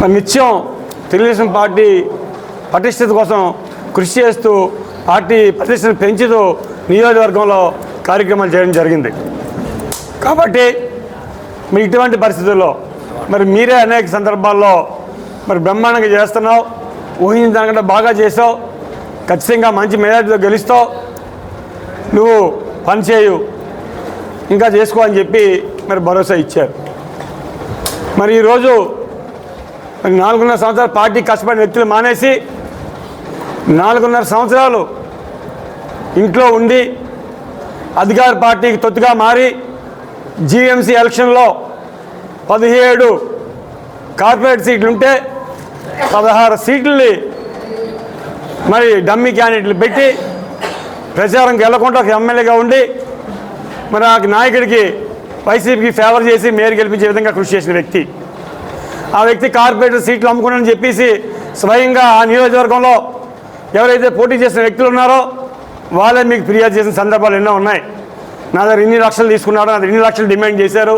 మరి నిత్యం తెలుగుదేశం పార్టీ పటిష్టత కోసం కృషి చేస్తూ పార్టీ ప్రతిష్టను పెంచుతూ నియోజకవర్గంలో కార్యక్రమాలు చేయడం జరిగింది. కాబట్టి మీ ఇటువంటి పరిస్థితుల్లో మరి మీరే అనేక సందర్భాల్లో మరి బ్రహ్మాండంగా చేస్తున్నావు ఊహించిన దానికంటే బాగా చేసావు ఖచ్చితంగా మంచి మెజార్టీతో గెలుస్తావు నువ్వు పనిచేయు ఇంకా చేసుకో అని చెప్పి మరి భరోసా ఇచ్చారు. మరి ఈరోజు నాలుగున్నర సంవత్సరాలు పార్టీ కష్టపడిన వ్యక్తులు మానేసి నాలుగున్నర సంవత్సరాలు ఇంట్లో ఉండి అధికార పార్టీకి తొత్తుగా మారి జీఎంసీ ఎలక్షన్లో పదిహేడు కార్పొరేట్ సీట్లు ఉంటే పదహారు సీట్లని మరి డమ్మీ క్యాండిడేట్లు పెట్టి ప్రచారం గెలకుండా ఒక ఎమ్మెల్యేగా ఉండి మరి ఆ నాయకుడికి వైసీపీకి ఫేవర్ చేసి మేయర్ గెలిపించే విధంగా కృషి చేసిన వ్యక్తి. ఆ వ్యక్తి కార్పొరేటర్ సీట్లు అమ్ముకున్నానని చెప్పేసి స్వయంగా ఆ నియోజకవర్గంలో ఎవరైతే పోటీ చేసిన వ్యక్తులు ఉన్నారో వాళ్ళే మీకు ఫిర్యాదు చేసిన సందర్భాలు ఎన్నో ఉన్నాయి. నా దగ్గర ఇన్ని లక్షలు తీసుకున్నాడు నా దగ్గర ఇన్ని లక్షలు డిమాండ్ చేశారు.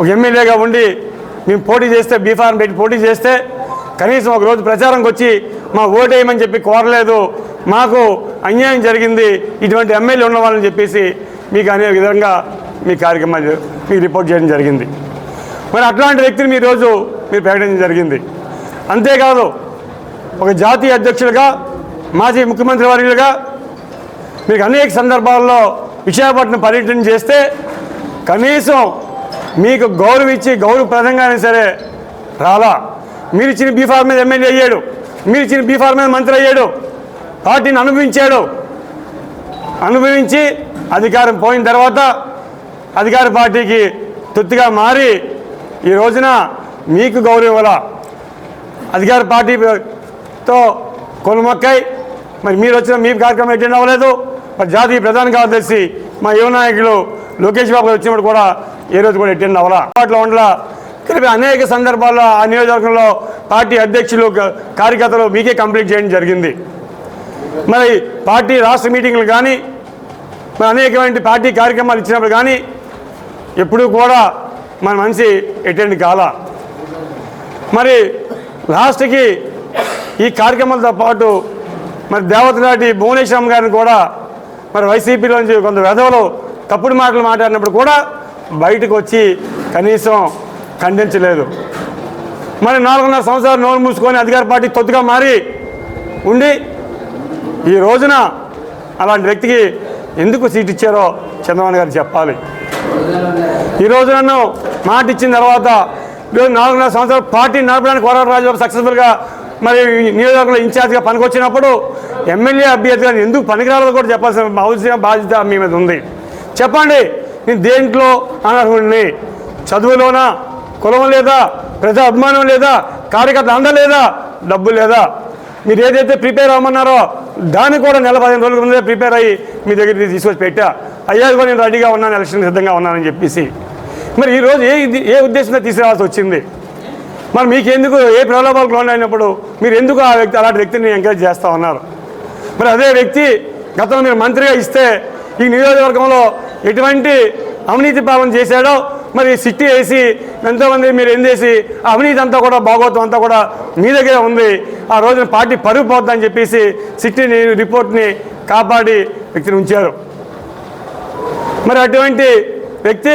ఒక ఎమ్మెల్యేగా ఉండి మేము పోటీ చేస్తే బీఫార్మ్ పెట్టి పోటీ చేస్తే కనీసం ఒక రోజు ప్రచారంకి వచ్చి మా ఓటేయమని చెప్పి కోరలేదు. మాకు అన్యాయం జరిగింది. ఇటువంటి ఎమ్మెల్యే ఉన్న వాళ్ళని చెప్పేసి మీకు అనే విధంగా మీ కార్యక్రమాలు మీకు రిపోర్ట్ చేయడం జరిగింది. మరి అట్లాంటి వ్యక్తిని మీ రోజు మీరు ప్రకటించడం జరిగింది. అంతేకాదు ఒక జాతీయ అధ్యక్షులుగా మాజీ ముఖ్యమంత్రి వర్యులుగా మీకు అనేక సందర్భాల్లో విశాఖపట్నం పర్యటన చేస్తే కనీసం మీకు గౌరవం ఇచ్చి గౌరవప్రదంగా సరే రాలా. మీరు ఇచ్చిన బీఫార్ మీద ఎమ్మెల్యే అయ్యాడు. మీరు ఇచ్చిన బీఫార్ మీద మంత్రి అయ్యాడు. పార్టీని అనుభవించాడు. అనుభవించి అధికారం పోయిన తర్వాత అధికార పార్టీకి తొత్తుగా మారి ఈ రోజున మీకు గౌరవం ఇవ్వాల అధికార పార్టీతో కొనుమక్కై మరి మీరు వచ్చిన మీ కార్యక్రమం అటెండ్ అవ్వలేదు. మరి జాతీయ ప్రధాన కార్యదర్శి మా యువ నాయకులు లోకేష్ బాబు గారు వచ్చినప్పుడు కూడా ఏ రోజు కూడా అటెండ్ అవ్వాలా? అప్పట్లో ఉండలా. కలిపి అనేక సందర్భాల్లో ఆ నియోజకవర్గంలో పార్టీ అధ్యక్షులు కార్యకర్తలు మీకే కంప్లీట్ చేయడం జరిగింది. మరి పార్టీ రాష్ట్ర మీటింగ్లు కానీ మరి అనేకమైన పార్టీ కార్యక్రమాలు ఇచ్చినప్పుడు కానీ ఎప్పుడూ కూడా మన మనిషి అటెండ్ కాల మరి లాస్ట్కి ఈ కార్యక్రమాలతో పాటు మరి దేవతనాటి భువనేశ్వరం గారిని కూడా మరి వైసీపీలోంచి కొంత వెధవలు తప్పుడు మాటలు మాట్లాడినప్పుడు కూడా బయటకు వచ్చి కనీసం ఖండించలేదు. మరి నాలుగున్నర సంవత్సరాలు నోరు మూసుకొని అధికార పార్టీ తొత్తుగా మారి ఉండి ఈ రోజున అలాంటి వ్యక్తికి ఎందుకు సీట్ ఇచ్చారో చంద్రబాబు గారు చెప్పాలి. ఈ రోజు నన్ను మాట ఇచ్చిన తర్వాత ఈరోజు నాలుగున్నర సంవత్సరాలు పార్టీ నడపడానికి కోరాడు రాజబాబు సక్సెస్ఫుల్గా మరి నియోజకవర్గంలో ఇన్ఛార్జ్గా పనికొచ్చినప్పుడు ఎమ్మెల్యే అభ్యర్థిగా ఎందుకు పనికిరాలో కూడా చెప్పాల్సిన అవసరం బాధ్యత మీ మీద ఉంది. చెప్పండి నేను దేంట్లో అనర్హుడిని చదువులోనా? కులం లేదా? ప్రజా అభిమానం లేదా? కార్యకర్త అందలేదా డబ్బు లేదా? మీరు ఏదైతే ప్రిపేర్ అవ్వమన్నారో దాన్ని కూడా నెల పదిహేను రోజుల ముందే ప్రిపేర్ అయ్యి మీ దగ్గరికి తీసుకొచ్చి పెట్టా. అయ్యా కూడా నేను రెడీగా ఉన్నాను ఎలక్షన్ సిద్ధంగా ఉన్నానని చెప్పేసి. మరి ఈరోజు ఏ ఇది- ఏ ఉద్దేశంతో తీసుకురావాల్సి వచ్చింది? మరి మీకెందుకు ఏ ప్రలోభాలకు లోన్ అయినప్పుడు మీరు ఎందుకు ఆ వ్యక్తి అలాంటి వ్యక్తిని ఎంకరేజ్ చేస్తూ ఉన్నారు? మరి అదే వ్యక్తి గతంలో మీరు మంత్రిగా ఇస్తే ఈ నియోజకవర్గంలో ఎటువంటి అవినీతి పాలన చేశాడో మరి సిట్టి వేసి ఎంతోమంది మీరు ఎందేసి చేసి అవినీతి అంతా కూడా భాగవతం అంతా కూడా మీ దగ్గర ఉంది. ఆ రోజున పార్టీ పరుగు పోద్దని చెప్పేసి సిట్టిని రిపోర్ట్ని కాపాడి వ్యక్తిని ఉంచారు. మరి అటువంటి వ్యక్తి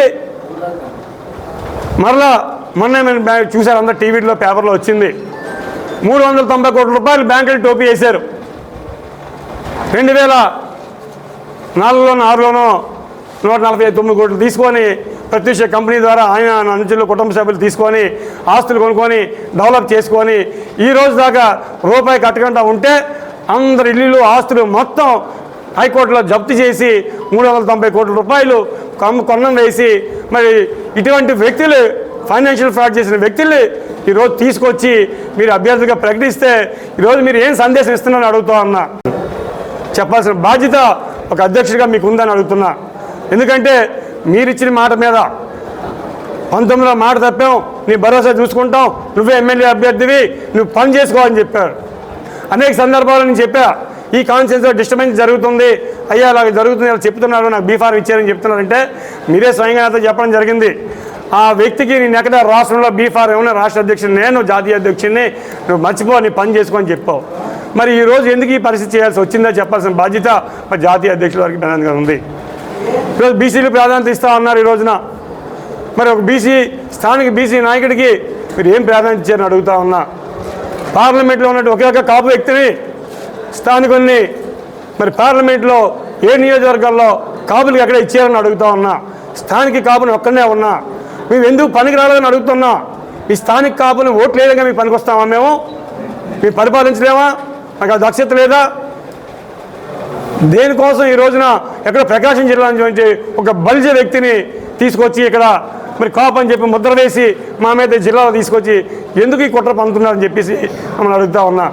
మరలా మొన్న మేము చూశారు అందరు టీవీలో పేపర్లో వచ్చింది. మూడు వందల తొంభై కోట్ల రూపాయలు బ్యాంకులు టోపీ వేశారు. రెండు వేల నాలుగులోనో ఆరులోనో నూట నలభై తొమ్మిది కోట్లు తీసుకొని ప్రత్యక్ష కంపెనీ ద్వారా ఆయన అనుచరులు కుటుంబ సభ్యులు తీసుకొని ఆస్తులు కొనుక్కొని డెవలప్ చేసుకొని ఈ రోజు దాకా రూపాయి కట్టకుండా ఉంటే అందరి ఇల్లు ఆస్తులు మొత్తం హైకోర్టులో జప్తు చేసి మూడు వందల తొంభై కోట్ల రూపాయలు కమ్ కొన్నం వేసి మరి ఇటువంటి వ్యక్తులు ఫైనాన్షియల్ ఫ్రాడ్ చేసిన వ్యక్తుల్ని ఈరోజు తీసుకొచ్చి మీరు అభ్యర్థిగా ప్రకటిస్తే ఈరోజు మీరు ఏం సందేశం ఇస్తున్నారని అడుగుతా ఉన్నా. చెప్పాల్సిన బాధ్యత ఒక అధ్యక్షుడిగా మీకు ఉందని అడుగుతున్నా. ఎందుకంటే మీరిచ్చిన మాట మీద పంతొమ్మిదిలో మాట తప్పాం నీ భరోసా చూసుకుంటాం నువ్వే ఎమ్మెల్యే అభ్యర్థివి. నువ్వు పని చేసుకోవాలని చెప్పారు. అనేక సందర్భాలు నేను చెప్పా. ఈ కాన్ఫరెన్స్లో డిస్టర్బెన్స్ జరుగుతుంది. అయ్యా అలా జరుగుతుంది అలా చెప్తున్నారు. నాకు బీఫార్ ఇచ్చారని చెప్తున్నారంటే మీరే స్వయంగా నాతో చెప్పడం జరిగింది. ఆ వ్యక్తికి నేను ఎక్కడ రాష్ట్రంలో బీఫార్ ఏమన్నా రాష్ట్ర అధ్యక్షుడు నేను జాతీయ అధ్యక్షుడిని నువ్వు మర్చిపో నీ పని చేసుకొని చెప్పావు. మరి ఈరోజు ఎందుకు ఈ పరిస్థితి చేయాల్సి వచ్చిందో చెప్పాల్సిన బాధ్యత మరి జాతీయ అధ్యక్షుల వారికి ఉంది. ఈరోజు బీసీలు ప్రాధాన్యత ఇస్తా ఉన్నారు ఈ రోజున. మరి ఒక బీసీ స్థానిక బీసీ నాయకుడికి మీరు ఏం ప్రాధాన్యత ఇచ్చారని అడుగుతా ఉన్నా. పార్లమెంట్లో ఉన్నట్టు ఒకే ఒక కాపు వ్యక్తిని స్థానికుల్ని మరి పార్లమెంట్లో ఏ నియోజకవర్గాల్లో కాపులకు ఎక్కడ ఇచ్చారని అడుగుతా ఉన్నా. స్థానిక కాపుని ఒక్కనే ఉన్నా. మేము ఎందుకు పనికి రాలేదని అడుగుతున్నా. ఈ స్థానిక కాపుని ఓట్లు లేదంగా మీకు పనికి వస్తామా మేము? మేము పరిపాలించలేమా? నాకు దక్షత లేదా? దేనికోసం ఈ రోజున ఎక్కడ ప్రకాశం జిల్లా నుంచి ఒక బలిజ వ్యక్తిని తీసుకొచ్చి ఇక్కడ మరి కాప్ అని చెప్పి ముద్ర వేసి మా మీద జిల్లాలో తీసుకొచ్చి ఎందుకు ఈ కుట్ర పంతున్నారని చెప్పేసి మమ్మల్ని అడుగుతా ఉన్నా.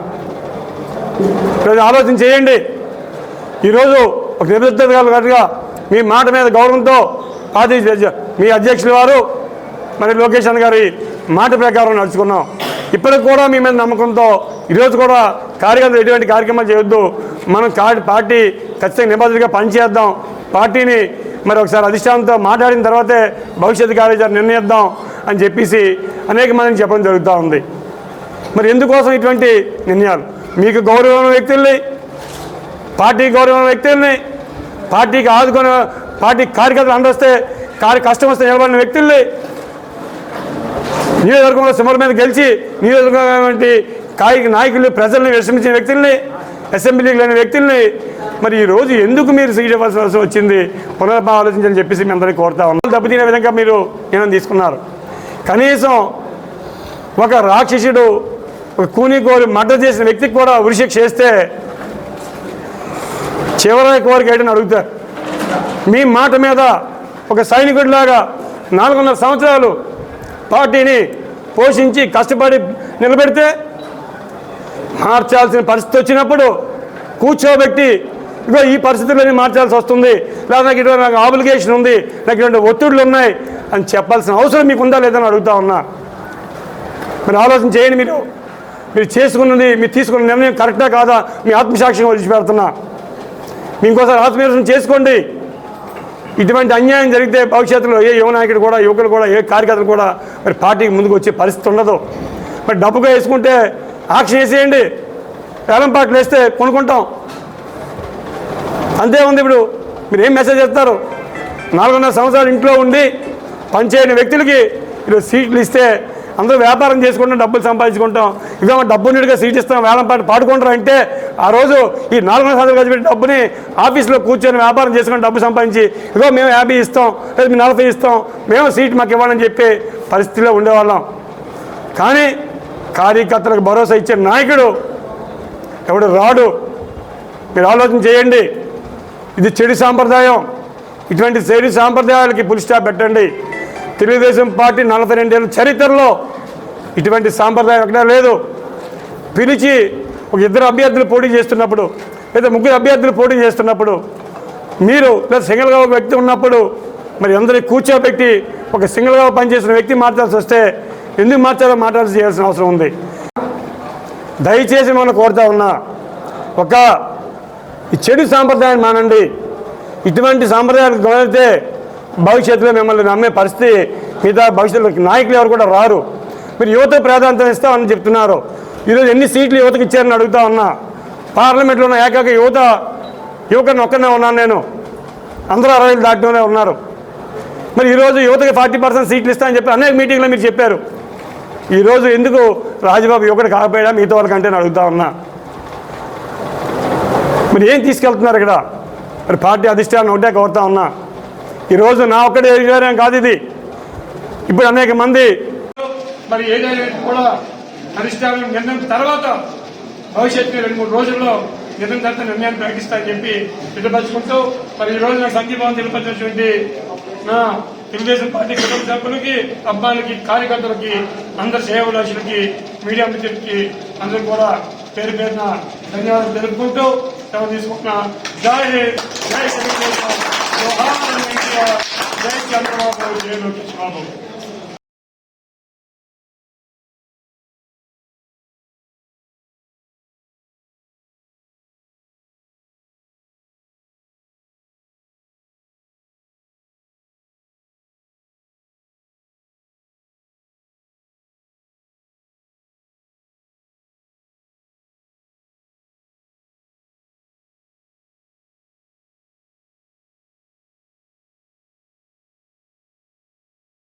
ఈరోజు ఆలోచన చేయండి. ఈరోజు ఒక నిబద్ధతగా మీ మాట మీద గౌరవంతో పార్టీ మీ అధ్యక్షుల వారు మరి లోకేష్ గారి మాట ప్రకారం నడుచుకున్నాం. ఇప్పటికి కూడా మీ మీద నమ్మకంతో ఈరోజు కూడా కార్యకర్తలు ఎటువంటి కార్యక్రమాలు చేయొద్దు. మనం పార్టీ ఖచ్చితంగా నిబద్ధతగా పనిచేద్దాం. పార్టీని మరి ఒకసారి అధిష్టానంతో మాట్లాడిన తర్వాతే భవిష్యత్తు కార్యాచరణ నిర్ణయిద్దాం అని చెప్పేసి అనేక మందిని చెప్పడం జరుగుతూ ఉంది. మరి ఎందుకోసం ఇటువంటి నిర్ణయాలు? మీకు గౌరవమైన వ్యక్తుల్ని పార్టీ గౌరవమైన వ్యక్తుల్ని పార్టీకి ఆదుకున్న పార్టీ కార్యకర్తలు అందరిస్తే కార్య కష్టం వస్తే నిలబడిన వ్యక్తుల్ని నియోజకవర్గంలో సుమర్ మీద గెలిచి నియోజకవర్గం కాయిక నాయకులు ప్రజల్ని విషమించిన వ్యక్తుల్ని అసెంబ్లీకి లేని వ్యక్తుల్ని. మరి ఈరోజు ఎందుకు మీరు సీట్ ఇవ్వాల్సి వచ్చింది? పునర్భా ఆలోచించని చెప్పేసి మేము అందరినీ కోరుతా ఉన్నాం. దెబ్బతినే విధంగా మీరు నిర్ణయం తీసుకున్నారు. కనీసం ఒక రాక్షసుడు ఒక కూని కోరి మర్డర్ చేసిన వ్యక్తికి కూడా ఉరిశిక్ష చేస్తే చివరి కోరిక ఏంటని అడుగుతారు. మీ మాట మీద ఒక సైనికుడిలాగా నాలుగున్నర సంవత్సరాలు పార్టీని పోషించి కష్టపడి నిలబెడితే మార్చాల్సిన పరిస్థితి వచ్చినప్పుడు కూర్చోబెట్టి ఇగో ఈ పరిస్థితుల్లోనే మార్చాల్సి వస్తుంది. లేదా నాకు ఇటువంటి నాకు ఆబ్లిగేషన్ ఉంది నాకు ఇటువంటి ఒత్తిడులు ఉన్నాయి అని చెప్పాల్సిన అవసరం మీకు ఉందా లేదని అడుగుతా ఉన్నా. మీరు ఆలోచన చేయండి మీరు. మీరు చేసుకున్నది మీరు తీసుకున్న నిర్ణయం కరెక్టా కాదా? మీ ఆత్మసాక్ష్యం వదిలిపెడుతున్నా. మీ ఇంకోసారి ఆత్మవిమర్శనం చేసుకోండి. ఇటువంటి అన్యాయం జరిగితే భవిష్యత్తులో ఏ యువ నాయకుడు కూడా యువకులు కూడా ఏ కార్యకర్తలు కూడా మరి పార్టీకి ముందుకు వచ్చే పరిస్థితి ఉండదు. మరి డబ్బుగా వేసుకుంటే ఆక్షన్ వేసేయండి. వేలం పాటలు వేస్తే కొనుక్కుంటాం. అంతే ఉంది ఇప్పుడు. మీరు ఏం మెసేజ్ చేస్తారు? నాలుగున్నర సంవత్సరాలు ఇంట్లో ఉండి పనిచేయని వ్యక్తులకి మీరు సీట్లు ఇస్తే అందరూ వ్యాపారం చేసుకుంటాం డబ్బులు సంపాదించుకుంటాం. ఇదో డబ్బు నీటిగా సీట్ ఇస్తాం వేలం పాట పాడుకుంటారు అంటే ఆ రోజు ఈ నాలుగున్నర సంవత్సరాలు కలిసి పెట్టి డబ్బుని ఆఫీస్లో కూర్చొని వ్యాపారం చేసుకుని డబ్బు సంపాదించి ఇదో మేము యాభై ఇస్తాం లేదా మేము నలభై ఇస్తాం మేము సీట్ మాకు ఇవ్వాలని చెప్పి పరిస్థితిలో ఉండేవాళ్ళం. కానీ కార్యకర్తలకు భరోసా ఇచ్చే నాయకుడు ఎవడు రాడు? మీరు ఆలోచన చేయండి. ఇది చెడు సాంప్రదాయం. ఇటువంటి చెడు సాంప్రదాయాలకి పులి స్టాప్ పెట్టండి. తెలుగుదేశం పార్టీ నలభై రెండేళ్ళ చరిత్రలో ఇటువంటి సాంప్రదాయం ఎక్కడా లేదు. పిలిచి ఒక ఇద్దరు అభ్యర్థులు పోటీ చేస్తున్నప్పుడు లేదా ముగ్గురు అభ్యర్థులు పోటీ చేస్తున్నప్పుడు మీరు లేదా సింగిల్గా ఒక వ్యక్తి ఉన్నప్పుడు మరి అందరినీ కూర్చోబెట్టి ఒక సింగిల్గా పనిచేసిన వ్యక్తి మార్చాల్సి వస్తే ఎందుకు మార్చాలో మాట్లాడి చేయాల్సిన అవసరం ఉంది. దయచేసి మనం కోరుతా ఉన్నా ఒక చెడు సాంప్రదాయాన్ని మానండి. ఇటువంటి సాంప్రదాయాలు గమనిస్తే భవిష్యత్తులో మిమ్మల్ని నమ్మే పరిస్థితి మిగతా భవిష్యత్తులో నాయకులు ఎవరు కూడా రారు. మీరు యువత ప్రాధాన్యత ఇస్తామని చెప్తున్నారు. ఈరోజు ఎన్ని సీట్లు యువతకు ఇచ్చారని అడుగుతా ఉన్నా పార్లమెంట్లో ఉన్న ఏకాక యువత యువకుని ఒక్కనే ఉన్నాను నేను. అందరూ అరవై దాటిలోనే ఉన్నారు. మరి ఈరోజు యువతకి ఫార్టీ పర్సెంట్ సీట్లు ఇస్తామని చెప్పి అనేక మీటింగ్లో మీరు చెప్పారు. ఈరోజు ఎందుకు రాజబాబు యువకుడు కాకపోయాడా మిగతా వాళ్ళకంటే నేను అడుగుతా ఉన్నా. మరి ఏం తీసుకెళ్తున్నారు ఇక్కడ? మరి పార్టీ అధిష్టానం ఒకటే కోరుతా ఉన్నా. ఈరోజు నా ఒక్కడే ఎదిగారేం కాదు ఇది. ఇప్పుడు అనేక మంది మరి ఏదైనా కూడా అధిష్టానం నిర్ణయం తర్వాత భవిష్యత్తు రెండు మూడు రోజుల్లో నిర్ణయం తర్వాత నిర్ణయాన్ని ప్రకటిస్తారని చెప్పి తెలియపరుచుకుంటూ మరి ఈ రోజు నాకు సంఘీభావం తెలియపరిచినటువంటి నా తెలుగుదేశం పార్టీ కుటుంబ సభ్యులకి అబ్బాయిలకి కార్యకర్తలకి అందరి సేవలాసులకి మీడియా మిత్రులకి అందరూ కూడా పేరు పేరున ధన్యవాదాలు తెలుపుకుంటూ సెలవు తీసుకుంటున్న జై జై తెలుగుదేశం జై చంద్రబాబు జై లోకేష్ బాబు.